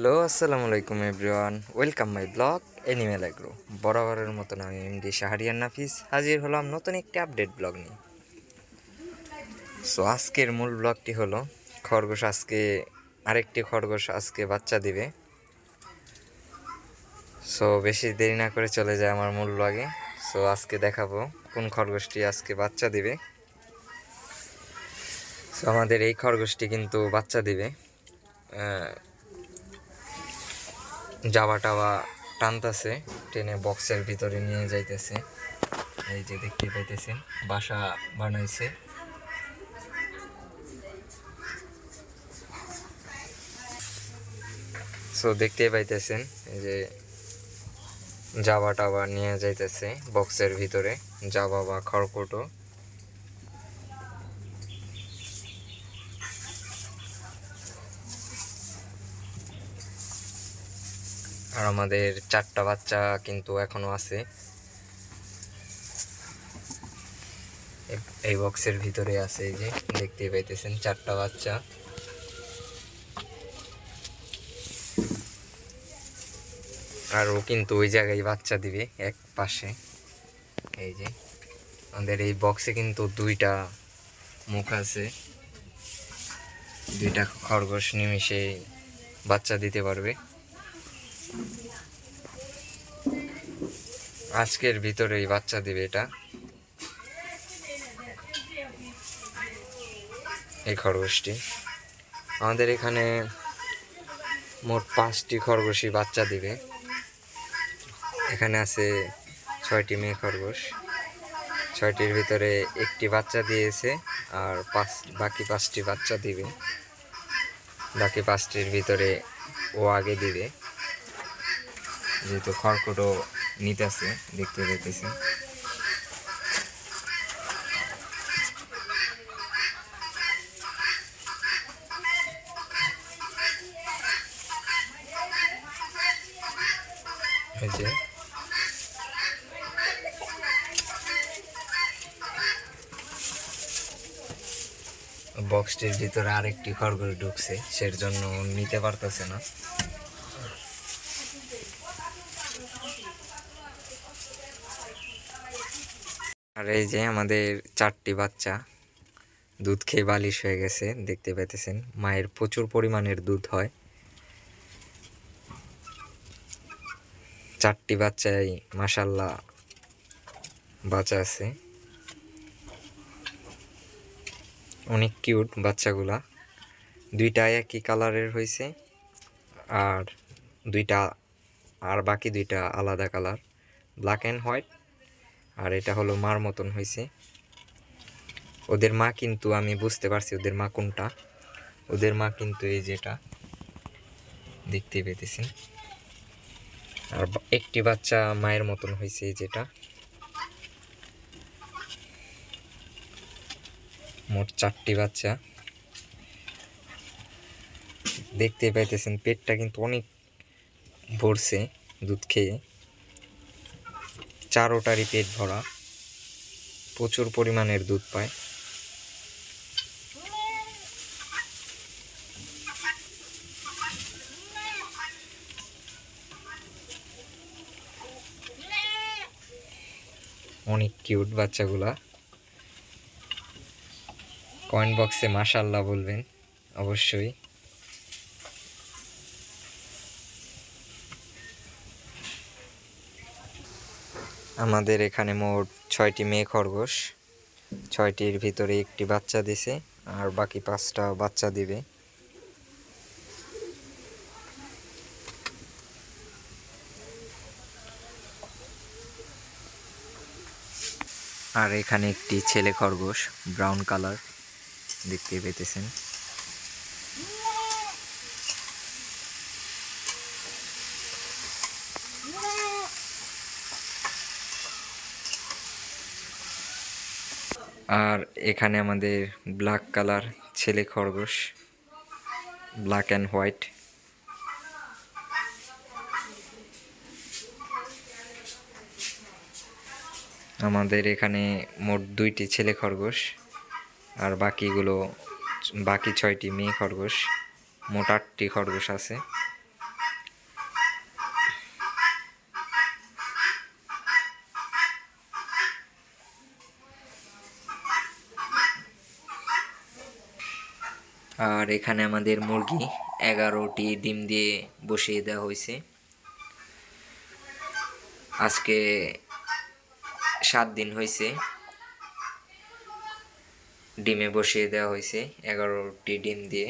Hello, আসসালামু আলাইকুম everyone. Welcome my blog animal agro বরাবরের মতন আমি এমডি শাহরিয়ান নাফিস, হাজির হলাম নতুন একটি আপডেট ব্লগ নিয়ে। সো আজকের মূল ব্লগটি হলো, খরগোশ আজকে, আরেকটি খরগোশ আজকে বাচ্চা দিবে। সো বেশি দেরি না করে চলে যায় আমার মূল ব্লগে সো আজকে দেখাবো কোন খরগোশটি আজকে বাচ্চা দিবে। সো আমাদের এই খরগোশটি কিন্তু বাচ্চা দিবে। টাবা টানতাছে ট্রেনে বক্সের ভিতরে নিয়ে যাইতেছে। এই যে দেখতে পাইতেছেন, বাসা বানাইছে। সো দেখতে পাইতেছেন, এই যে জাবা টাবা নিয়ে যাইতেছে বক্সের ভিতরে, জাবা বা খড়কুটো। আর আমাদের চারটা বাচ্চা কিন্তু এখনও আছে। এই বক্সের ভিতরে আছে এই যে দেখতে পাইতেছেন চারটা বাচ্চা। আর ও কিন্তু ওই জায়গায় বাচ্চা দিবে, এক পাশে। এই যে, আমাদের এই বক্সে কিন্তু দুইটা মুখ আছে। দুইটা খরগোশ নিমিশে বাচ্চা দিতে পারবে। আজকের ভিতরেই বাচ্চা দিবে এটা। এই খরগোশটি। আমাদের এখানে মোট পাঁচটি খরগোশই বাচ্চা দিবে। এখানে আছে ছয়টি মেয়ে খরগোশ। ছয়টির ভিতরে একটি বাচ্চা দিয়েছে আর পাঁচ, বাকি পাঁচটি বাচ্চা দিবে। বাকি পাঁচটির ভিতরে ও আগে দিবে। যেহেতু খড়কুটো নিতেছে দেখতে এই যে। বক্সটির ভিতরে আরেকটি খরগোশ ঢুকছে সের জন্য নিতে পারতেছে না। আর এই যে আমাদের চারটি বাচ্চা, দুধ খেয়ে বালিশ হয়ে গেছে, দেখতে পেতেছেন মায়ের প্রচুর পরিমাণের দুধ হয়। চারটি বাচ্চাই মাসাল্লাহ বাচ্চা আছে। অনেক কিউট বাচ্চাগুলা। দুইটা একই কালারের হয়েছে আর দুইটা, আর বাকি দুইটা আলাদা কালার। Black and white. আর এটা হলো মার মতন হয়েছে ওদের মা কিন্তু, আমি বুঝতে পারছি ওদের মা কোনটা। ওদের মা কিন্তু এই যেটা দেখতে পেতেছি। আর একটি বাচ্চা মায়ের মতন হয়েছে এই যেটা। মোট চারটি বাচ্চা। দেখতে পাইতেছেন, পেটটা কিন্তু অনেক ভরছে দুধ খেয়ে। চারোটারই পেট ভরা। প্রচুর পরিমাণের দুধ পায়। অনেক কিউট বাচ্চাগুলা। কয়েন বক্সে মাশাল্লাহ বলবেন, অবশ্যই। আমাদের এখানে মোট ছয়টি মেয়ে খরগোশ, ছয়টির ভিতরে একটি বাচ্চা দিছে, আর বাকি পাঁচটা বাচ্চা দিবে। আর এখানে একটি ছেলে খরগোশ, ব্রাউন কালার, দেখতে পেতেছেন। আর এখানে আমাদের ব্ল্যাক কালার ছেলে খরগোশ ব্ল্যাক অ্যান্ড হোয়াইট আমাদের এখানে মোট দুইটি ছেলে খরগোশ আর বাকিগুলো, বাকি ছয়টি মেয়ে খরগোশ, মোট আটটি খরগোশ আছে। আর এখানে আমাদের মুরগি এগারোটি ডিম দিয়ে বসিয়ে দেওয়া হয়েছে। আজকে সাত দিন হয়েছে ডিমে বসিয়ে দেওয়া হয়েছে এগারোটি ডিম দিয়ে।